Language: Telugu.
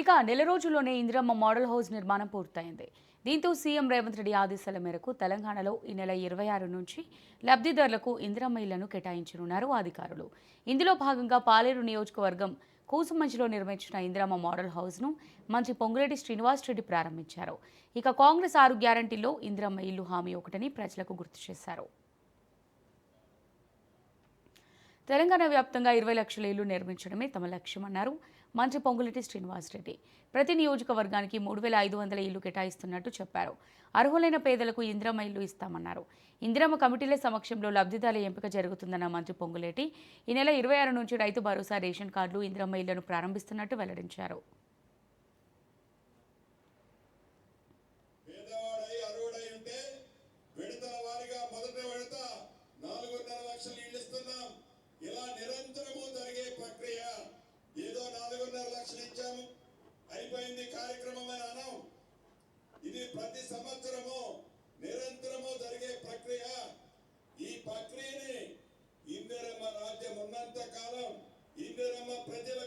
ఇక నెల రోజుల్లోనే ఇందిరమ్మ మోడల్ హౌస్ నిర్మాణం పూర్తయింది. దీంతో సీఎం రేవంత్ రెడ్డి ఆదేశాల మేరకు తెలంగాణలో ఈ నెల ఇరవై ఆరు నుంచి లబ్ధిదారులకు ఇందిరమ్మ ఇళ్ళను కేటాయించనున్నారు అధికారులు. ఇందులో భాగంగా పాలేరు నియోజకవర్గం కూసుమంచిలో నిర్మించిన ఇందిరమ్మ మోడల్ హౌస్ను మంత్రి పొంగులేటి శ్రీనివాస్ రెడ్డి ప్రారంభించారు. ఇక కాంగ్రెస్ ఆరు గ్యారంటీలో ఇందిరమ్మ ఇల్లు హామీ ఒకటని ప్రజలకు గుర్తు చేశారు. తెలంగాణ వ్యాప్తంగా ఇరవై లక్షల ఇళ్ళు నిర్మించడమే తమ లక్ష్యమన్నారు మంత్రి పొంగులటి శ్రీనివాసరెడ్డి. ప్రతి నియోజకవర్గానికి మూడు వేల ఐదు వందల ఇల్లు కేటాయిస్తున్నట్టు చెప్పారు. అర్హులైన పేదలకు ఇందిరమ్మ ఇల్లు ఇస్తామన్నారు. ఇందిరమ్మ కమిటీల సమక్షంలో లబ్ధిదారుల ఎంపిక జరుగుతుందన్న మంత్రి పొంగులేటి ఈ నెల ఇరవై ఆరు నుంచి రైతు భరోసా రేషన్ కార్డులు ఇందిరమ్మ ఇళ్ళను ప్రారంభిస్తున్నట్టు వెల్లడించారు. ప్రతి సంవత్సరము నిరంతరము జరిగే ప్రక్రియ. ఈ ప్రక్రియని ఇందిరమ్మ రాజ్యం ఉన్నంత కాలం ఇందిరమ్మ ప్రజల